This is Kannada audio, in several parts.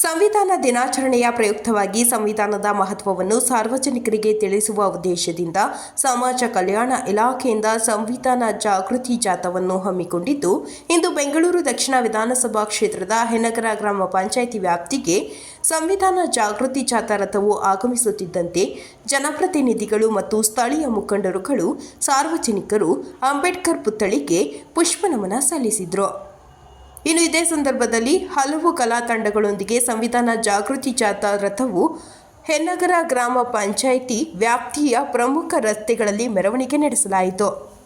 ಸಂವಿಧಾನ ದಿನಾಚರಣೆಯ ಪ್ರಯುಕ್ತವಾಗಿ ಸಂವಿಧಾನದ ಮಹತ್ವವನ್ನು ಸಾರ್ವಜನಿಕರಿಗೆ ತಿಳಿಸುವ ಉದ್ದೇಶದಿಂದ ಸಮಾಜ ಕಲ್ಯಾಣ ಇಲಾಖೆಯಿಂದ ಸಂವಿಧಾನ ಜಾಗೃತಿ ಜಾಥಾವನ್ನು ಹಮ್ಮಿಕೊಂಡಿದ್ದು, ಇಂದು ಬೆಂಗಳೂರು ದಕ್ಷಿಣ ವಿಧಾನಸಭಾ ಕ್ಷೇತ್ರದ ಹೆನಗರ ಗ್ರಾಮ ಪಂಚಾಯಿತಿ ವ್ಯಾಪ್ತಿಗೆ ಸಂವಿಧಾನ ಜಾಗೃತಿ ಜಾಥಾ ರಥವು ಆಗಮಿಸುತ್ತಿದ್ದಂತೆ ಜನಪ್ರತಿನಿಧಿಗಳು ಮತ್ತು ಸ್ಥಳೀಯ ಮುಖಂಡರುಗಳು ಸಾರ್ವಜನಿಕರು ಅಂಬೇಡ್ಕರ್ ಪುತ್ಥಳಿಗೆ ಪುಷ್ಪನಮನ ಸಲ್ಲಿಸಿದರು. ಇನ್ನು ಇದೇ ಸಂದರ್ಭದಲ್ಲಿ ಹಲವು ಕಲಾ ತಂಡಗಳೊಂದಿಗೆ ಸಂವಿಧಾನ ಜಾಗೃತಿ ಜಾಥಾ ರಥವು ಹೆನ್ನಗರ ಗ್ರಾಮ ಪಂಚಾಯಿತಿ ವ್ಯಾಪ್ತಿಯ ಪ್ರಮುಖ ರಸ್ತೆಗಳಲ್ಲಿ ಮೆರವಣಿಗೆ ನಡೆಸಲಾಯಿತು.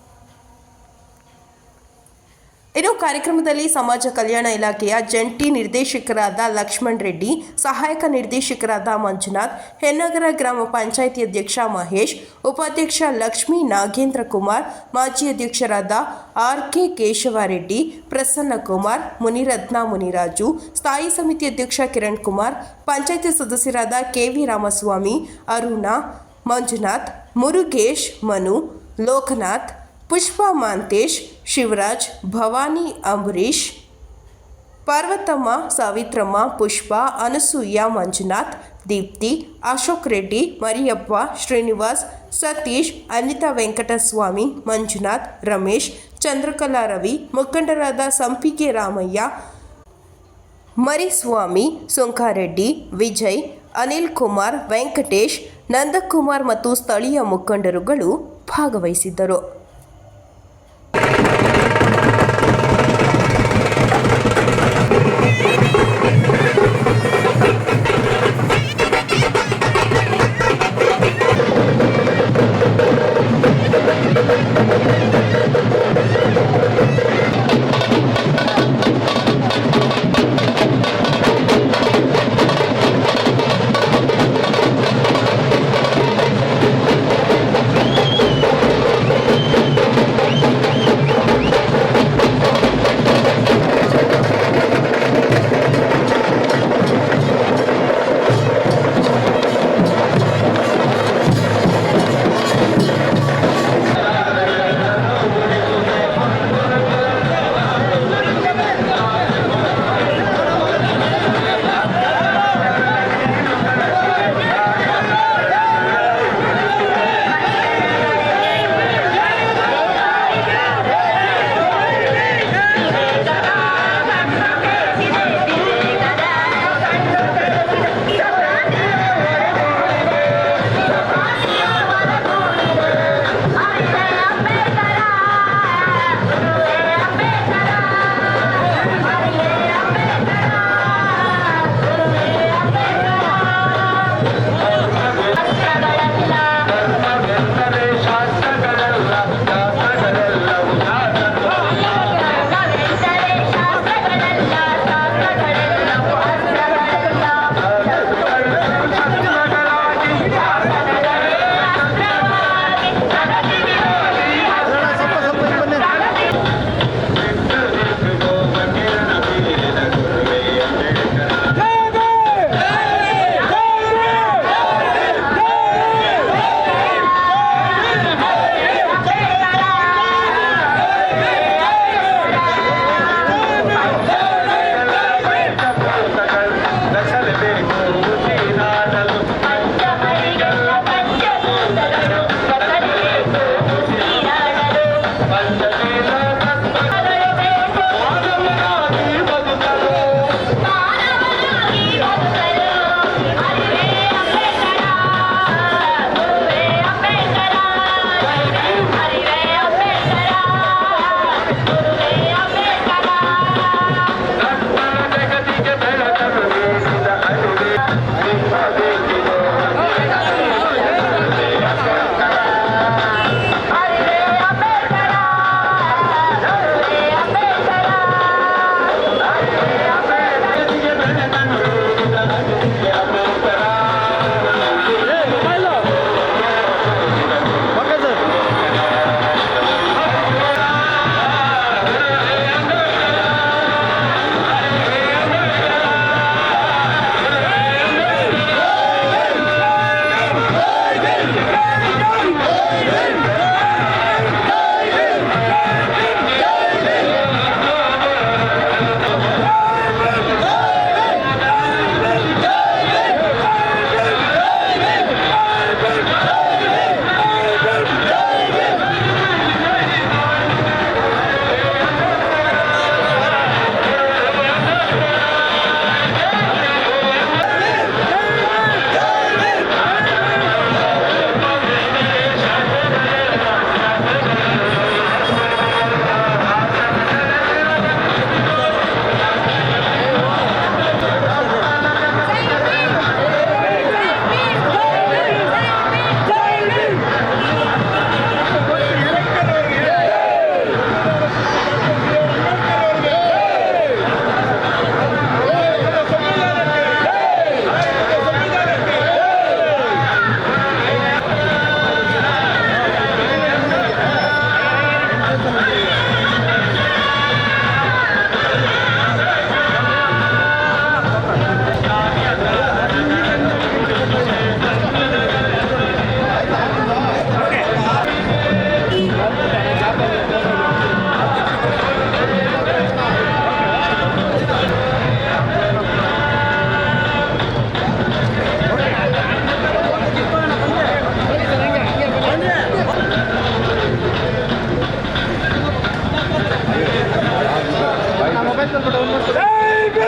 ಇನ್ನು ಕಾರ್ಯಕ್ರಮದಲ್ಲಿ ಸಮಾಜ ಕಲ್ಯಾಣ ಇಲಾಖೆಯ ಜಂಟಿ ನಿರ್ದೇಶಕರಾದ ಲಕ್ಷ್ಮಣ್ ರೆಡ್ಡಿ, ಸಹಾಯಕ ನಿರ್ದೇಶಕರಾದ ಮಂಜುನಾಥ್ ಹೆನ್ನಗರ ಗ್ರಾಮ ಪಂಚಾಯಿತಿ ಅಧ್ಯಕ್ಷ ಮಹೇಶ್, ಉಪಾಧ್ಯಕ್ಷ ಲಕ್ಷ್ಮೀ ನಾಗೇಂದ್ರ ಕುಮಾರ್, ಮಾಜಿ ಅಧ್ಯಕ್ಷರಾದ ಆರ್ ಕೆ ಕೇಶವರೆಡ್ಡಿ, ಪ್ರಸನ್ನ ಕುಮಾರ್, ಮುನಿರತ್ನ ಮುನಿರಾಜು, ಸ್ಥಾಯಿ ಸಮಿತಿ ಅಧ್ಯಕ್ಷ ಕಿರಣ್ ಕುಮಾರ್, ಪಂಚಾಯಿತಿ ಸದಸ್ಯರಾದ ಕೆ ವಿ ರಾಮಸ್ವಾಮಿ, ಅರುಣ, ಮಂಜುನಾಥ್, ಮುರುಗೇಶ್, ಮನು, ಲೋಕನಾಥ್ ಪುಷ್ಪ ಮಾಂತೇಶ್ ಶಿವರಾಜ್, ಭವಾನಿ ಅಂಬರೀಶ್ ಪಾರ್ವತಮ್ಮ, ಸಾವಿತ್ರಮ್ಮ, ಪುಷ್ಪ, ಅನಸೂಯ, ಮಂಜುನಾಥ್, ದೀಪ್ತಿ, ಅಶೋಕ್ ರೆಡ್ಡಿ, ಮರಿಯಪ್ಪ, ಶ್ರೀನಿವಾಸ್, ಸತೀಶ್, ಅನಿತಾ ವೆಂಕಟಸ್ವಾಮಿ, ಮಂಜುನಾಥ್, ರಮೇಶ್, ಚಂದ್ರಕಲಾ ರವಿ, ಮುಖಂಡರಾದ ಸಂಪಿಗೆ ರಾಮಯ್ಯ, ಮರಿಸ್ವಾಮಿ ಸುಂಕಾರೆಡ್ಡಿ ವಿಜಯ್, ಅನಿಲ್ ಕುಮಾರ್, ವೆಂಕಟೇಶ್, ನಂದಕುಮಾರ್ ಮತ್ತು ಸ್ಥಳೀಯ ಮುಖಂಡರುಗಳು ಭಾಗವಹಿಸಿದ್ದರು.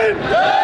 করেন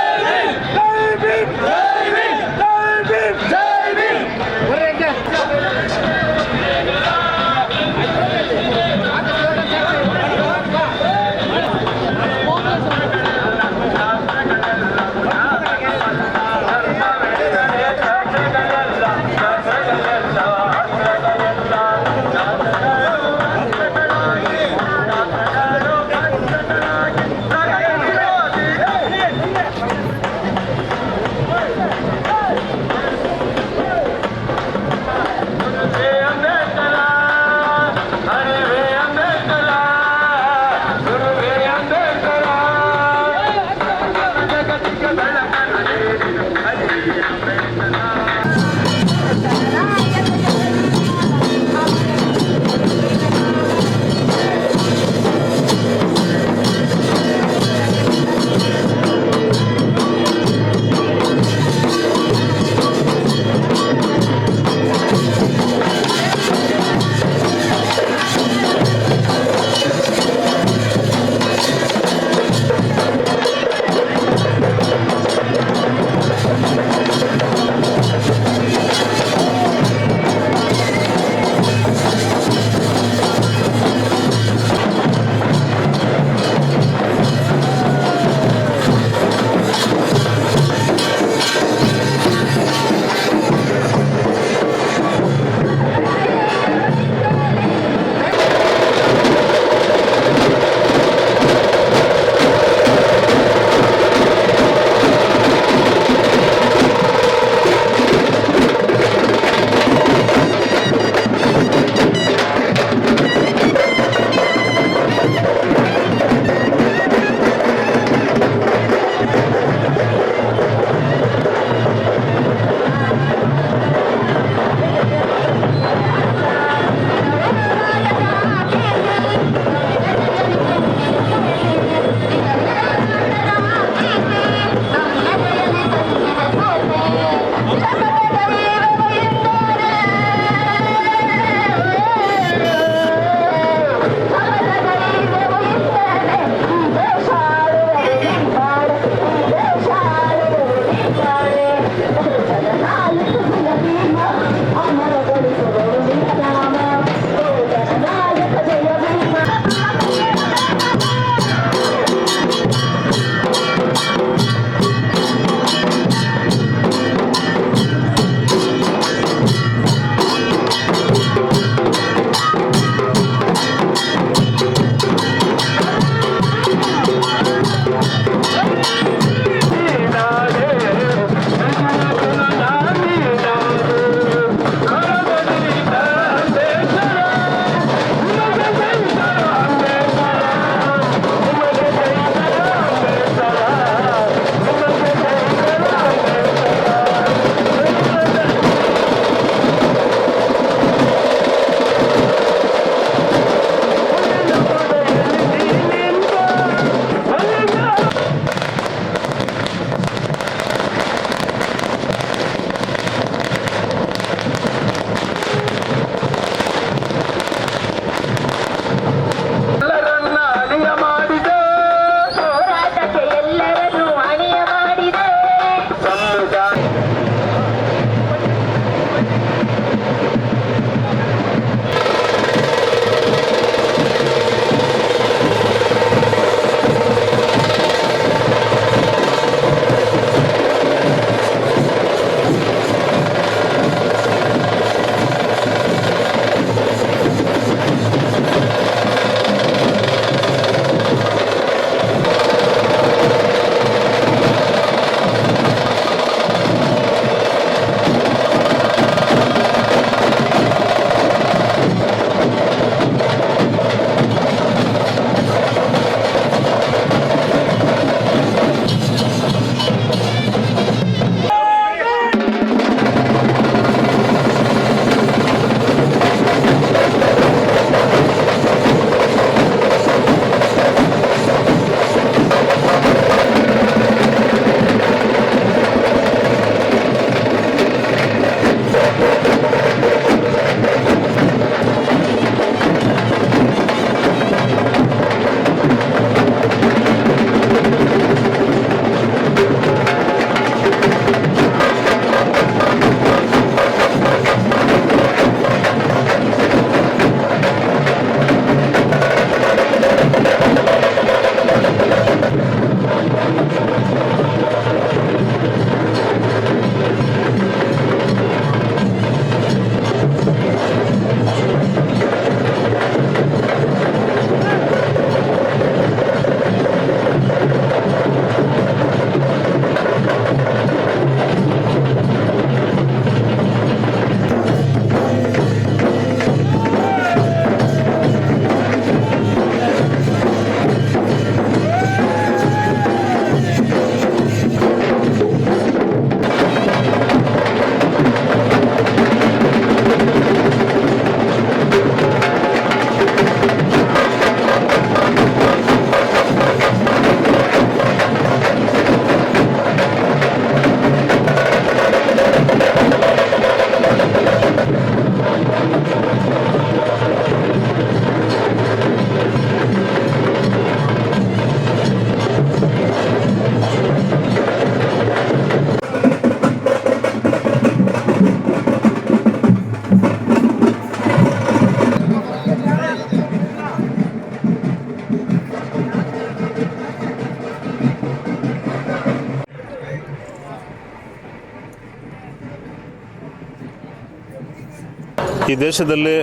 ಈ ದೇಶದಲ್ಲಿ,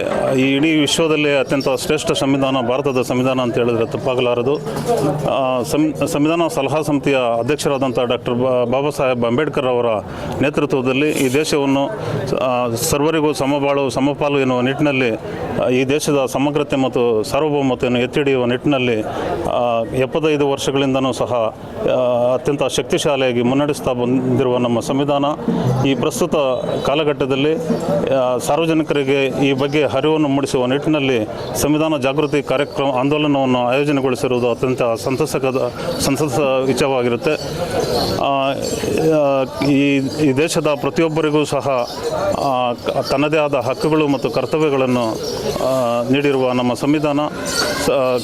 ಈ ಇಡೀ ವಿಶ್ವದಲ್ಲಿ ಅತ್ಯಂತ ಶ್ರೇಷ್ಠ ಸಂವಿಧಾನ, ಭಾರತದ ಸಂವಿಧಾನ ಅಂತ ಹೇಳಿದ್ರೆ ತಪ್ಪಾಗಲಾರದು. ಸಂವಿಧಾನ ಸಲಹಾ ಸಮಿತಿಯ ಅಧ್ಯಕ್ಷರಾದಂಥ ಡಾಕ್ಟರ್ ಬಾಬಾ ಸಾಹೇಬ್ ಅಂಬೇಡ್ಕರ್ ಅವರ ನೇತೃತ್ವದಲ್ಲಿ ಈ ದೇಶವನ್ನು ಸರ್ವರಿಗೂ ಸಮಬಾಳು, ಸಮಪಾಲು ಎನ್ನುವ ನಿಟ್ಟಿನಲ್ಲಿ, ಈ ದೇಶದ ಸಮಗ್ರತೆ ಮತ್ತು ಸಾರ್ವಭೌಮತೆಯನ್ನು ಎತ್ತಿ ಹಿಡಿಯುವ ನಿಟ್ಟಿನಲ್ಲಿ ಎಪ್ಪತ್ತೈದು ವರ್ಷಗಳಿಂದನೂ ಸಹ ಅತ್ಯಂತ ಶಕ್ತಿಶಾಲಿಯಾಗಿ ಮುನ್ನಡೆಸ್ತಾ ಬಂದಿರುವ ನಮ್ಮ ಸಂವಿಧಾನ, ಈ ಪ್ರಸ್ತುತ ಕಾಲಘಟ್ಟದಲ್ಲಿ ಸಾರ್ವಜನಿಕರಿಗೆ ಈ ಬಗ್ಗೆ ಅರಿವನ್ನು ಮೂಡಿಸುವ ನಿಟ್ಟಿನಲ್ಲಿ ಸಂವಿಧಾನ ಜಾಗೃತಿ ಕಾರ್ಯಕ್ರಮ ಆಂದೋಲನವನ್ನು ಆಯೋಜನೆಗೊಳಿಸಿರುವುದು ಅತ್ಯಂತ ಸಂತಸಕದ, ಸಂತಸ ವಿಚಾರವಾಗಿರುತ್ತೆ. ಈ ಈ ದೇಶದ ಪ್ರತಿಯೊಬ್ಬರಿಗೂ ಸಹ ತನ್ನದೇ ಆದ ಹಕ್ಕುಗಳು ಮತ್ತು ಕರ್ತವ್ಯಗಳನ್ನು ನೀಡಿರುವ ನಮ್ಮ ಸಂವಿಧಾನ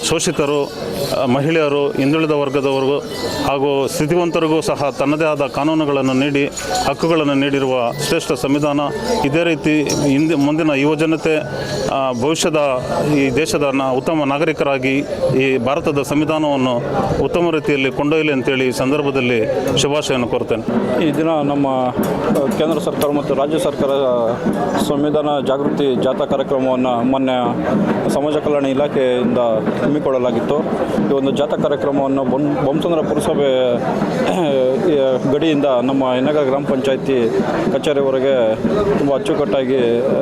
ಶೋಷಿತರು, ಮಹಿಳೆಯರು, ಹಿಂದುಳಿದ ವರ್ಗದವರಿಗೂ ಹಾಗೂ ಸ್ಥಿತಿವಂತರಿಗೂ ಸಹ ತನ್ನದೇ ಆದ ಕಾನೂನುಗಳನ್ನು ನೀಡಿ, ಹಕ್ಕುಗಳನ್ನು ನೀಡಿರುವ ಶ್ರೇಷ್ಠ ಸಂವಿಧಾನ ಇದೇ ರೀತಿ ಹಿಂದೆ, ಮುಂದಿನ ಯುವಜನತೆ ಭವಿಷ್ಯದ ಈ ದೇಶದ ಉತ್ತಮ ನಾಗರಿಕರಾಗಿ ಈ ಭಾರತದ ಸಂವಿಧಾನವನ್ನು ಉತ್ತಮ ರೀತಿಯಲ್ಲಿ ಕೊಂಡೊಯ್ಯಲಿ ಅಂತೇಳಿ ಈ ಸಂದರ್ಭದಲ್ಲಿ ಶುಭಾಶಯವನ್ನು ಕೋರ್ತೇನೆ. ಈ ದಿನ ನಮ್ಮ ಕೇಂದ್ರ ಸರ್ಕಾರ ಮತ್ತು ರಾಜ್ಯ ಸರ್ಕಾರ ಸಂವಿಧಾನ ಜಾಗೃತಿ ಜಾಥಾ ಕಾರ್ಯಕ್ರಮವನ್ನು ಮೊನ್ನೆ ಸಮಾಜ ಕಲ್ಯಾಣ ಇಲಾಖೆಯಿಂದ ಹಮ್ಮಿಕೊಳ್ಳಲಾಗಿತ್ತು. ಈ ಒಂದು ಜಾಥಾ ಕಾರ್ಯಕ್ರಮವನ್ನು ಬೊಮ್ ಬೊಮ್ಮಸಂದ್ರ ಪುರಸಭೆ ಗಡಿಯಿಂದ ನಮ್ಮ ಎನ್ನಗ ಗ್ರಾಮ ಪಂಚಾಯಿತಿ ಕಚೇರಿವರೆಗೆ ತುಂಬ ಅಚ್ಚುಕಟ್ಟಾಗಿ ಆ,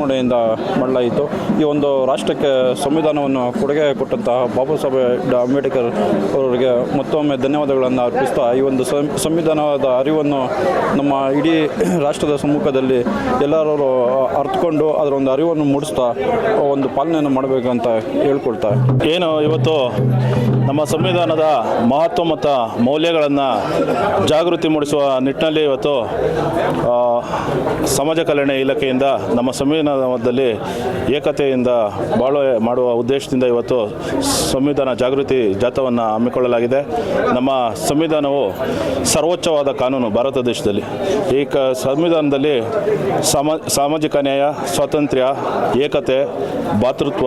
ವಿಜೃಂಭಣೆಯಿಂದ ಮಾಡಲಾಯಿತು ಈ ಒಂದು ರಾಷ್ಟ್ರಕ್ಕೆ ಸಂವಿಧಾನವನ್ನು ಕೊಡುಗೆ ಕೊಟ್ಟಂತಹ ಬಾಬಾ ಸಾಹೇಬ್ ಅಂಬೇಡ್ಕರ್ ಅವರಿಗೆ ಮತ್ತೊಮ್ಮೆ ಧನ್ಯವಾದಗಳನ್ನು ಅರ್ಪಿಸ್ತಾ ಈ ಒಂದು ಸಂವಿಧಾನದ ಅರಿವನ್ನು ನಮ್ಮ ಇಡೀ ರಾಷ್ಟ್ರದ ಸಮ್ಮುಖದಲ್ಲಿ ಎಲ್ಲರೂ ಅರ್ಥಕೊಂಡು ಅದರ ಒಂದು ಅರಿವನ್ನು ಮೂಡಿಸ್ತಾ ಒಂದು ಪಾಲನೆಯನ್ನು ಮಾಡಬೇಕಂತ ಹೇಳ್ಕೊಳ್ತಾ. ಏನು ಇವತ್ತು ನಮ್ಮ ಸಂವಿಧಾನದ ಮಹತ್ವ ಮತ್ತು ಮೌಲ್ಯಗಳನ್ನು ಜಾಗೃತಿ ಮೂಡಿಸುವ ನಿಟ್ಟಿನಲ್ಲಿ ಇವತ್ತು ಸಮಾಜ ಕಲ್ಯಾಣ ಇಲಾಖೆಯಿಂದ ನಮ್ಮ ಸಂವಿಧಾನದಲ್ಲಿ ಏಕತೆಯಿಂದ ಬಾಳ್ವೆ, ಮಾಡುವ ಉದ್ದೇಶದಿಂದ ಇವತ್ತು ಸಂವಿಧಾನ ಜಾಗೃತಿ ಜಾಥಾವನ್ನು ಹಮ್ಮಿಕೊಳ್ಳಲಾಗಿದೆ. ನಮ್ಮ ಸಂವಿಧಾನವು ಸರ್ವೋಚ್ಚವಾದ ಕಾನೂನು ಭಾರತ ದೇಶದಲ್ಲಿ. ಈ ಕ, ಸಂವಿಧಾನದಲ್ಲಿ ಸಾಮ, ಸಾಮಾಜಿಕ ನ್ಯಾಯ, ಸ್ವಾತಂತ್ರ್ಯ, ಏಕತೆ, ಭಾತೃತ್ವ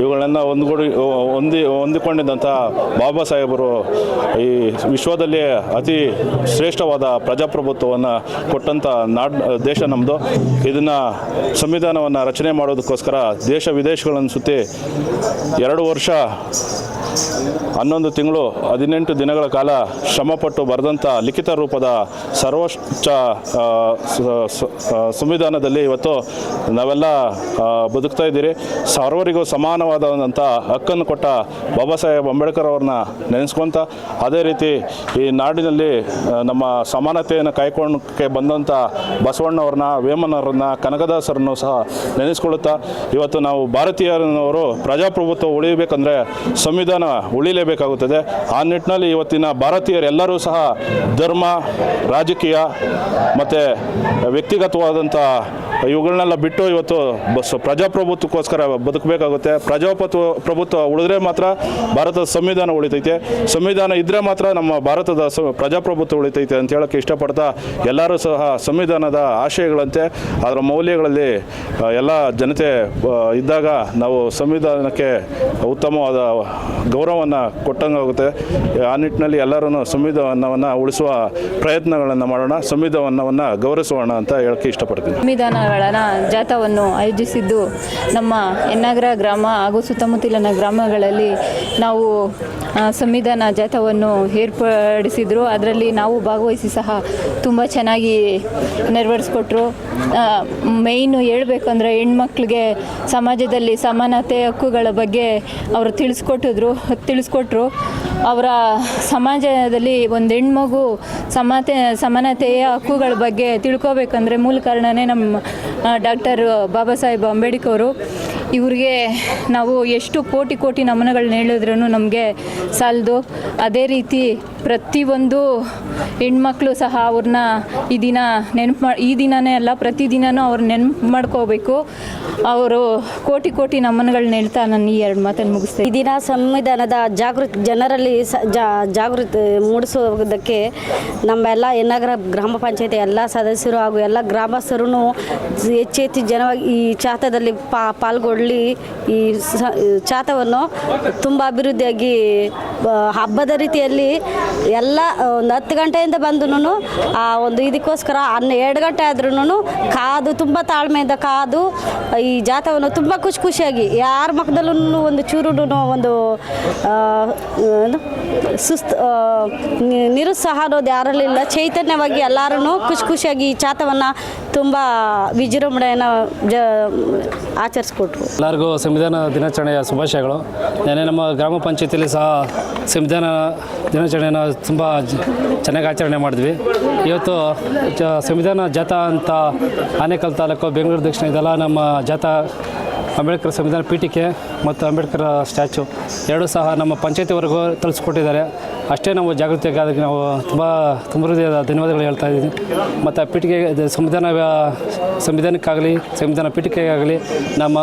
ಇವುಗಳನ್ನ ಒಂದುಗೂಡಿ ಹೊಂದಿ ಹೊಂದಿಕೊಂಡಿದ್ದಂಥ ಬಾಬಾ ಸಾಹೇಬರು ಈ ವಿಶ್ವದಲ್ಲಿ ಅತಿ ಶ್ರೇಷ್ಠವಾದ ಪ್ರಜಾಪ್ರಭುತ್ವವನ್ನು ಕೊಟ್ಟಂಥ ನಾಡ್, ದೇಶ ನಮ್ಮದು ಇದನ್ನು ಸಂವಿಧಾನವನ್ನು ರಚನೆ ಮಾಡೋದಕ್ಕೋಸ್ಕರ ದೇಶ ವಿದೇಶಗಳನ್ನು ಸುತ್ತಿ ಎರಡು ವರ್ಷ ಹನ್ನೊಂದು ತಿಂಗಳು ಹದಿನೆಂಟು ದಿನಗಳ ಕಾಲ ಶ್ರಮಪಟ್ಟು ಬರೆದಂಥ ಲಿಖಿತ ರೂಪದ ಸರ್ವೋಚ್ಚ ಸಂವಿಧಾನದಲ್ಲಿ ಇವತ್ತು ನಾವೆಲ್ಲ ಬದುಕ್ತಾ ಇದ್ದೀರಿ. ಸರ್ವರಿಗೂ ಸಮಾನವಾದಂಥ ಹಕ್ಕನ್ನು ಕೊಟ್ಟ ಬಾಬಾ ಸಾಹೇಬ್ ಅಂಬೇಡ್ಕರ್ ಅವ್ರನ್ನ ನೆನೆಸ್ಕೊಂತ, ಅದೇ ರೀತಿ ಈ ನಾಡಿನಲ್ಲಿ ನಮ್ಮ ಸಮಾನತೆಯನ್ನು ಕಾಯ್ಕೊಂಡಕ್ಕೆ ಬಂದಂಥ ಬಸವಣ್ಣವ್ರನ್ನ ವೇಮನವ್ರನ್ನ ಕನಕದಾಸರನ್ನು ಸಹ ನೆನೆಸ್ಕೊಳ್ಳುತ್ತಾ, ಇವತ್ತು ನಾವು ಭಾರತೀಯರವರು ಪ್ರಜಾಪ್ರಭುತ್ವ ಉಳಿಯಬೇಕಂದ್ರೆ ಸಂವಿಧಾನ ಉಳಿಲೇಬೇಕಾಗುತ್ತದೆ. ಆ ನಿಟ್ಟಿನಲ್ಲಿ ಇವತ್ತಿನ ಭಾರತೀಯರೆಲ್ಲರೂ ಸಹ ಧರ್ಮ ರಾಜಕೀಯ ಮತ್ತು ವ್ಯಕ್ತಿಗತವಾದಂಥ ಇವುಗಳನ್ನೆಲ್ಲ ಬಿಟ್ಟು ಇವತ್ತು ಬಸ್ ಪ್ರಜಾಪ್ರಭುತ್ವಕ್ಕೋಸ್ಕರ ಬದುಕಬೇಕಾಗುತ್ತೆ. ಪ್ರಜಾಪ್ರಭುತ್ವ ಪ್ರಭುತ್ವ ಉಳಿದ್ರೆ ಮಾತ್ರ ಭಾರತದ ಸಂವಿಧಾನ ಉಳಿತೈತೆ. ಸಂವಿಧಾನ ಇದ್ದರೆ ಮಾತ್ರ ನಮ್ಮ ಭಾರತದ ಪ್ರಜಾಪ್ರಭುತ್ವ ಉಳಿತೈತೆ ಅಂತ ಹೇಳಕ್ಕೆ ಇಷ್ಟಪಡ್ತಾ ಎಲ್ಲರೂ ಸಹ ಸಂವಿಧಾನದ ಆಶಯಗಳಂತೆ ಅದರ ಮೌಲ್ಯಗಳಲ್ಲಿ ಎಲ್ಲ ಜನತೆ ಇದ್ದಾಗ ನಾವು ಸಂವಿಧಾನಕ್ಕೆ ಉತ್ತಮವಾದ ಗೌರವವನ್ನು ಕೊಟ್ಟಂಗಾಗುತ್ತೆ ಆ ನಿಟ್ಟಿನಲ್ಲಿ ಎಲ್ಲರೂ ಸಂವಿಧಾನವನ್ನು ಉಳಿಸುವ ಪ್ರಯತ್ನಗಳನ್ನು ಮಾಡೋಣ, ಸಂವಿಧಾನವನ್ನು ಗೌರವಿಸೋಣ ಅಂತ ಹೇಳಕ್ಕೆ ಇಷ್ಟಪಡ್ತೀನಿ. ಸಂವಿಧಾನಗಳ ಜಾಥಾವನ್ನು ಆಯೋಜಿಸಿದ್ದು ನಮ್ಮ ಎನ್ನಗರ ಗ್ರಾಮ ಹಾಗೂ ಸುತ್ತಮುತ್ತಲಿನ ಗ್ರಾಮಗಳಲ್ಲಿ ನಾವು ಸಂವಿಧಾನ ಜಾಥಾವನ್ನು ಏರ್ಪಡಿಸಿದ್ರು. ಅದರಲ್ಲಿ ನಾವು ಭಾಗವಹಿಸಿ ಸಹ ತುಂಬ ಚೆನ್ನಾಗಿ ನೆರವೇರಿಸ್ಕೊಟ್ರು. ಮೇಯ್ನು ಹೇಳ್ಬೇಕಂದ್ರೆ ಹೆಣ್ಮಕ್ಳಿಗೆ ಸಮಾಜದಲ್ಲಿ ಸಮಾನತೆ ಹಕ್ಕುಗಳ ಬಗ್ಗೆ ಅವರು ತಿಳಿಸ್ಕೊಟ್ಟಿದ್ರು, ತಿಳಿಸ್ಕೊಟ್ರು. ಅವರ ಸಮಾಜದಲ್ಲಿ ಒಂದು ಹೆಣ್ಮಗು ಸಮಾತೆ, ಸಮಾನತೆಯ ಹಕ್ಕುಗಳ ಬಗ್ಗೆ ತಿಳ್ಕೊಬೇಕಂದ್ರೆ ಮೂಲ ಕಾರಣನೇ ನಮ್ಮ ಡಾಕ್ಟರ್ ಬಾಬಾ ಸಾಹೇಬ್ ಅಂಬೇಡ್ಕರ್ ಇವ್ರಿಗೆ ನಾವು ಎಷ್ಟು ಕೋಟಿ ಕೋಟಿ ನಮನಗಳನ್ನ ಹೇಳಿದ್ರೂ ನಮಗೆ ಸಾಲದು. ಅದೇ ರೀತಿ ಪ್ರತಿಯೊಂದು ಹೆಣ್ಮಕ್ಳು ಸಹ ಅವ್ರನ್ನ ಈ ದಿನ ನೆನಪು ಮಾ ಈ ದಿನನೇ ಅಲ್ಲ ಪ್ರತಿದಿನವೂ ಅವ್ರು ನೆನಪು ಮಾಡ್ಕೋಬೇಕು. ಅವರು ಕೋಟಿ ಕೋಟಿ ನಮನಗಳನ್ನ ಹೇಳ್ತಾ ನಾನು ಈ ಎರಡು ಮಾತನ್ನು ಮುಗಿಸ್ತೇನೆ ಈ ದಿನ ಸಂವಿಧಾನದ ಜಾಗೃತಿ, ಜನರಲ್ಲಿ ಸ- ಜಾಗೃತಿ ಮೂಡಿಸುವುದಕ್ಕೆ ನಮ್ಮೆಲ್ಲ ಎನ್ನಗರ ಗ್ರಾಮ ಪಂಚಾಯತಿ ಎಲ್ಲ ಸದಸ್ಯರು ಹಾಗೂ ಎಲ್ಲ ಗ್ರಾಮಸ್ಥರೂ ಹೆಚ್ಚೆಚ್ಚು ಜನವಾಗಿ ಈ ಚಾತದಲ್ಲಿ ಪಾ ಪಾಲ್ಗೊಳ್ಳಿ ಈ ಸ, ಚಾತವನ್ನು ತುಂಬ ಅಭಿವೃದ್ಧಿಯಾಗಿ ಹಬ್ಬದ ರೀತಿಯಲ್ಲಿ ಎಲ್ಲ ಒಂದು ಹತ್ತು ಗಂಟೆಯಿಂದ ಬಂದನು ಆ, ಒಂದು ಇದಕ್ಕೋಸ್ಕರ ಹನ್ನೆ, ಎರಡು ಗಂಟೆ ಆದ್ರೂ ಕಾದು ತುಂಬ ತಾಳ್ಮೆಯಿಂದ ಕಾದು, ಈ ಜಾತವನ್ನು ತುಂಬ ಖುಷಿ ಖುಷಿಯಾಗಿ, ಯಾರ ಮಕ್ಕದಲ್ಲೂ ಒಂದು ಚೂರು ಒಂದು? ಸುಸ್ತು ನಿರುತ್ಸಾಹ ಅನ್ನೋದು ಯಾರಲ್ಲಿಲ್ಲ, ಚೈತನ್ಯವಾಗಿ ಎಲ್ಲರೂ ಖುಷಿ ಖುಷಿಯಾಗಿ ಈ ಜಾತವನ್ನು ತುಂಬ ವಿಜೃಂಭಣೆಯನ್ನು ಜ ಆಚರಿಸ್ಕೊಟ್ರು. ಎಲ್ಲರಿಗೂ ಸಂವಿಧಾನ ದಿನಾಚರಣೆಯ ಶುಭಾಶಯಗಳು. ನೆನ್ನೆ ನಮ್ಮ ಗ್ರಾಮ ಪಂಚಾಯತಿಯಲ್ಲಿ ಸಹ ಸಂವಿಧಾನ ದಿನಾಚರಣೆಯನ್ನು ತುಂಬ ಚೆನ್ನಾಗಿ ಆಚರಣೆ ಮಾಡಿದ್ವಿ. ಇವತ್ತು ಸಂವಿಧಾನ ಜಾಥಾ ಅಂತ ಆನೇಕಲ್ ತಾಲೂಕು ಬೆಂಗಳೂರು ದಕ್ಷಿಣ ಇದೆಲ್ಲ ನಮ್ಮ ಜಾಥಾ ಅಂಬೇಡ್ಕರ್ ಸಂವಿಧಾನ ಪೀಠಿಕೆ ಮತ್ತು ಅಂಬೇಡ್ಕರ್ ಸ್ಟ್ಯಾಚು ಎರಡೂ ಸಹ ನಮ್ಮ ಪಂಚಾಯತಿವರೆಗೂ ತಳಿಸ್ಕೊಟ್ಟಿದ್ದಾರೆ. ಅಷ್ಟೇ ನಾವು ಜಾಗೃತಿಗಾಗಿ ನಾವು ತುಂಬ ತುಂಬ ಹೃದಯದ ಧನ್ಯವಾದಗಳು ಹೇಳ್ತಾ ಇದ್ದೀನಿ. ಮತ್ತು ಪೀಠಿಗೆ ಸಂವಿಧಾನ ಸಂವಿಧಾನಕ್ಕಾಗಲಿ, ಸಂವಿಧಾನ ಪೀಠಿಕೆಗಾಗಲಿ ನಮ್ಮ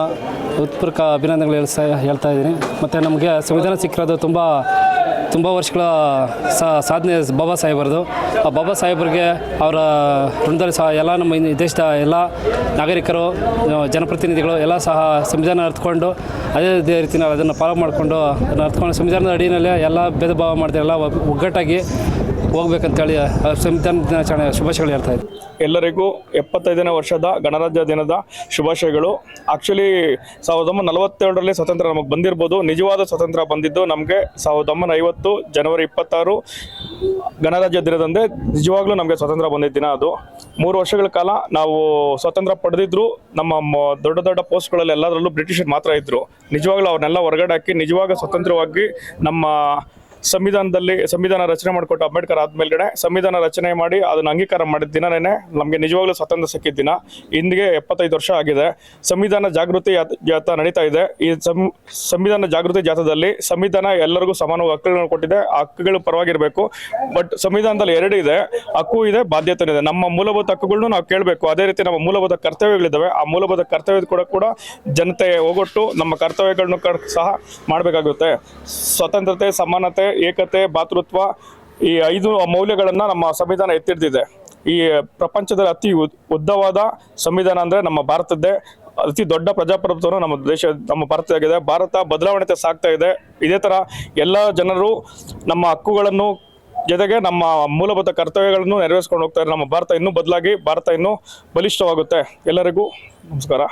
ಉತ್ಪೂರ್ವಕ ಅಭಿನಂದನೆಗಳು ಹೇಳ್ತಾ ಹೇಳ್ತಾ ಇದ್ದೀನಿ. ಮತ್ತು ನಮಗೆ ಸಂವಿಧಾನ ಸಿಕ್ಕಿರೋದು ತುಂಬ ತುಂಬ ವರ್ಷಗಳ ಸಾಧನೆ ಬಾಬಾ ಸಾಹೇಬರದು. ಆ ಬಾಬಾ ಸಾಹೇಬರಿಗೆ ಅವರ ಋಣದಲ್ಲಿ ಸಹ ಎಲ್ಲ ನಮ್ಮ ದೇಶದ ಎಲ್ಲ ನಾಗರಿಕರು, ಜನಪ್ರತಿನಿಧಿಗಳು ಎಲ್ಲ ಸಹ ಸಂವಿಧಾನ ಅರ್ಥಕೊಂಡು ಅದೇ ರೀತಿ ನಾವು ಅದನ್ನು ಫಾಲೋ ಮಾಡಿಕೊಂಡು, ಅದನ್ನು ಅರ್ಥಕೊಂಡು ಸಂವಿಧಾನದ ಅಡಿಯಲ್ಲಿ ಎಲ್ಲ ಭೇದ ಭಾವ ಮಾಡ್ತೀವಿ ಎಲ್ಲ ಒಗ್ಗಟ್ಟಾಗಿ ಹೋಗ್ಬೇಕಂತೇಳಿ ಸಂವಿಧಾನ ದಿನಾಚರಣೆ ಶುಭಾಶಯಗಳು ಹೇಳ್ತಾ ಇದ್ದೀನಿ. ಎಲ್ಲರಿಗೂ ಎಪ್ಪತ್ತೈದನೇ ವರ್ಷದ ಗಣರಾಜ್ಯ ದಿನದ ಶುಭಾಶಯಗಳು. ಆ್ಯಕ್ಚುಲಿ ಸಾವಿರದ ಒಂಬೈನೂರ ನಲವತ್ತೇಳರಲ್ಲಿ ಸ್ವತಂತ್ರ ನಮಗೆ ಬಂದಿರ್ಬೋದು. ನಿಜವಾದ ಸ್ವತಂತ್ರ ಬಂದಿದ್ದು ನಮಗೆ ಸಾವಿರದ ಒಂಬೈನೂರ ಐವತ್ತು ಜನವರಿ ಇಪ್ಪತ್ತಾರು. ಗಣರಾಜ್ಯ ದಿನದಂದೇ ನಿಜವಾಗ್ಲೂ ನಮಗೆ ಸ್ವತಂತ್ರ ಬಂದಿದ್ದ ದಿನ ಅದು. ಮೂರು ವರ್ಷಗಳ ಕಾಲ ನಾವು ಸ್ವತಂತ್ರ ಪಡೆದಿದ್ರು. ನಮ್ಮ ದೊಡ್ಡ ದೊಡ್ಡ ಪೋಸ್ಟ್ಗಳಲ್ಲಿ ಎಲ್ಲದರಲ್ಲೂ ಬ್ರಿಟಿಷರು ಮಾತ್ರ ಇದ್ದರು ನಿಜವಾಗ್ಲೂ ಅವ್ರನ್ನೆಲ್ಲ ಹೊರಗಡೆ ಹಾಕಿ ನಿಜವಾಗ ಸ್ವತಂತ್ರವಾಗಿ ನಮ್ಮ ಸಂವಿಧಾನದಲ್ಲಿ ಸಂವಿಧಾನ ರಚನೆ ಮಾಡಿಕೊಟ್ಟು ಅಂಬೇಡ್ಕರ್ ಆದ್ಮೇಲ್ಗಡೆ ಸಂವಿಧಾನ ರಚನೆ ಮಾಡಿ ಅದನ್ನು ಅಂಗೀಕಾರ ಮಾಡಿದ ದಿನನೇ ನಮಗೆ ನಿಜವಾಗ್ಲೂ ಸ್ವಾತಂತ್ರ್ಯ ಸಿಕ್ಕಿದ ದಿನ. ಇಂದಿಗೆ ಎಪ್ಪತ್ತೈದು ವರ್ಷ ಆಗಿದೆ. ಸಂವಿಧಾನ ಜಾಗೃತಿ ಜಾಥಾ ನಡೀತಾ ಇದೆ. ಈ ಸಂವಿಧಾನ ಜಾಗೃತಿ ಜಾಥಾದಲ್ಲಿ ಸಂವಿಧಾನ ಎಲ್ಲರಿಗೂ ಸಮಾನ ಹಕ್ಕುಗಳನ್ನು ಕೊಟ್ಟಿದೆ. ಆ ಹಕ್ಕುಗಳು ಪರವಾಗಿರಬೇಕು. ಬಟ್ ಸಂವಿಧಾನದಲ್ಲಿ ಎರಡು ಇದೆ. ಹಕ್ಕು ಇದೆ ಬಾಧ್ಯತೆ ಇದೆ. ನಮ್ಮ ಮೂಲಭೂತ ಹಕ್ಕುಗಳನ್ನು ನಾವು ಕೇಳಬೇಕು. ಅದೇ ರೀತಿ ನಮ್ಮ ಮೂಲಭೂತ ಕರ್ತವ್ಯಗಳಿದ್ದಾವೆ ಆ ಮೂಲಭೂತ ಕರ್ತವ್ಯದ ಕೂಡ ಕೂಡ ಜನತೆ ಹೋಗೊಟ್ಟು ನಮ್ಮ ಕರ್ತವ್ಯಗಳನ್ನು ಸಹ ಮಾಡಬೇಕಾಗುತ್ತೆ. ಸ್ವತಂತ್ರತೆ ಸಮಾನತೆ ಏಕತೆ, ಭಾತೃತ್ವ ಈ ಐದು ಮೌಲ್ಯಗಳನ್ನು ನಮ್ಮ ಸಂವಿಧಾನ ಎತ್ತಿಡ್ದಿದೆ. ಈ ಪ್ರಪಂಚದಲ್ಲಿ ಅತಿ ಉದ್- ಉದ್ದವಾದ ಸಂವಿಧಾನ ಅಂದರೆ ನಮ್ಮ ಭಾರತದ್ದೇ. ಅತಿ ದೊಡ್ಡ ಪ್ರಜಾಪ್ರಭುತ್ವ ನಮ್ಮ ದೇಶ, ನಮ್ಮ ಭಾರತದಾಗಿದೆ. ಭಾರತ ಬದಲಾವಣೆ ಸಾಗ್ತಾ ಇದೆ. ಇದೇ ಥರ ಎಲ್ಲ ಜನರು ನಮ್ಮ ಹಕ್ಕುಗಳನ್ನು ಜೊತೆಗೆ ನಮ್ಮ ಮೂಲಭೂತ ಕರ್ತವ್ಯಗಳನ್ನು ನೆರವೇರಿಸ್ಕೊಂಡು ಹೋಗ್ತಾರೆ ನಮ್ಮ ಭಾರತ ಇನ್ನೂ ಬದಲಾಗಿ, ಭಾರತ ಇನ್ನೂ ಬಲಿಷ್ಠವಾಗುತ್ತೆ. ಎಲ್ಲರಿಗೂ ನಮಸ್ಕಾರ.